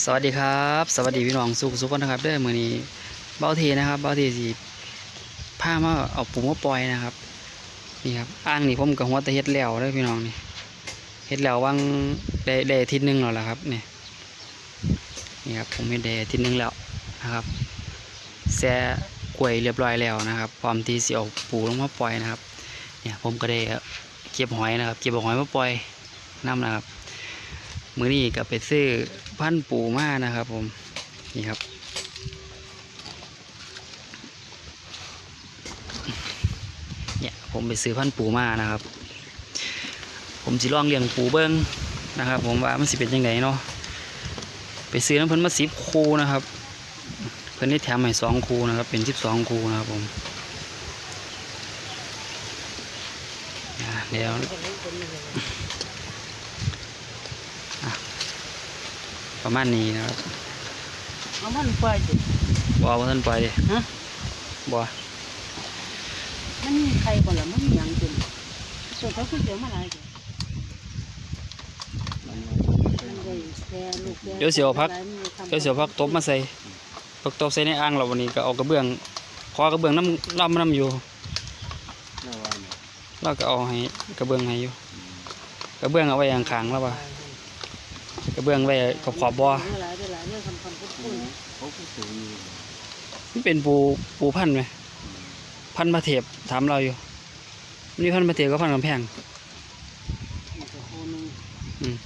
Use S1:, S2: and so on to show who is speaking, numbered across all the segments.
S1: สวัสดีครับ สวัสดีพี่น้องสุขสุขคนนะครับเด้อมือนี้เบ้าเทนะครับเบ้าเทสีผ้ามาเอาปูมาปล่อยนะครับนี่ครับอ่างนี่ผมกับหัวตะเฮ็ดแล้วเด้อพี่น้องนี่เฮ็ดแล้วว่างได้ได้ทิศนึงแล้วล่ะครับนี่นี่ครับผมเฮ็ดได้ทิศนึงแล้วนะครับแซ่กล้วยเรียบร้อยแล้วนะครับพร้อมที่สิเอาปูลงมาปล่อยนะครับเนี่ยผมก็ได้เก็บหอยนะครับ เก็บหอยมาปล่อยน้ำนะครับ มือนี้ก็ไปซื้อพันปูมานะครับ ผมนี่ครับ เนี่ยผมไปซื้อพันปูมานะครับ ผมสิลองเลี้ยงปูเบิ้งนะครับ ผมว่ามันสิเป็นยังไงเนาะไปซื้อน้ำเพิ่นมาสิบคูนะครับ เพิ่นได้แถมให้สองคูนะครับ เป็นสิบสองคูนะครับผมเดี๋ยว ประมาณนี้นะครับ
S2: เอามันปล่อยสิ
S1: บอว่าท่านปล่อยดิ
S2: ฮะ
S1: บอ
S2: มันมีใครบ่ล่ะมันมีหยังกินส่วนเขาคือเดี๋ยวมาหลายเดี๋ยวมันได้แค่ลูกแค่
S1: เดี๋ยวเสียวพัก
S2: หลายมันทำ
S1: เดี๋ยวเสียวพักตบมาใส่พักตบใส่ในอ่างเราวันนี้ก็เอากระเบื้องขอกระเบื้องน้ำล่ำน้ำอยู่เราก็เอาให้กระเบื้องให้อยู่กระเบื้องเอาไว้อย่างขางแล้วป่ะ กระเบื้องไว้ขอบขอบบ่อ
S2: เดี๋ยวหลายเดี๋ยวหลายเรื่องคำคำพูดพูด
S3: เขาก็สูงอยู่
S1: มันเป็นปูปูพันธุ์ไหมพันธุ์ประเทศถามเราอยู่นี่พันธุ์ประเทศก็พันธุ์กำแพง
S2: มันก็โคนึง
S1: อืม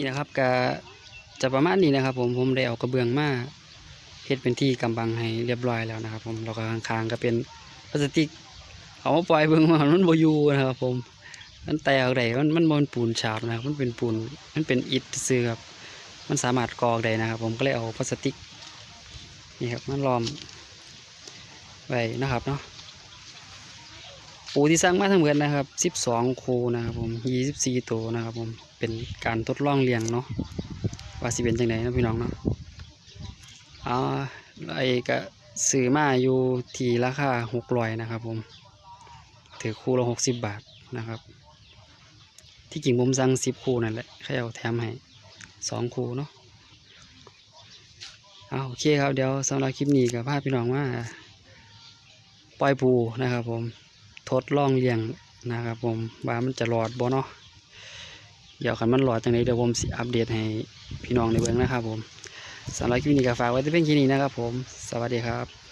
S2: นี่นะ
S1: ครับก็ จะประมาณนี้นะครับ ผมผมได้เอากระเบื้องมาเฮ็ดเป็นที่กำบังให้เรียบร้อยแล้วนะครับ ผมแล้วก็ข้างๆก็เป็นพลาสติก เอามาปล่อยเบิ่งว่ามันบ่อยู่นะครับ ผมมันแตกได้มันมันบ่เป็นปูนฉาบนะครับ มันเป็นปูนมันเป็นอิฐซื่อครับมันสามารถกรอกได้นะครับ ผมก็เลยเอาพลาสติกนี่ครับมันล้อมไว้นะครับเนาะปูที่สร้างมาทั้งหมดนะครับ 12คูนะครับผม 24 ตัวนะครับผมเป็นการทดลองเลี้ยงเนาะ ว่าสิเป็นจังไดนะพี่น้องเนาะอ่าไอ้ก็ซื้อมาอยู่ที่ราคา600นะครับผมถือคู่ละ60บบาทนะครับ ที่จริงผมสั่ง10คู่นั่นแหละแค่เอาแถมให้2คู่เนาะเอาโอเคครับเดี๋ยวสำหรับคลิปนี้กับพาพี่น้องว่าปล่อยปูนะครับผมทดลองเลี้ยงนะครับผมว่ามันจะรอดบ่เนาะ เดี๋ยวขันมันรอดจังไดเดี๋ยวผมสิอัปเดตให้พี่น้องในเบื้องนะครับผมสำหรับคลิปนี้ก็ฝากไว้ที่เพียงแค่นี้นะครับผม สวัสดีครับ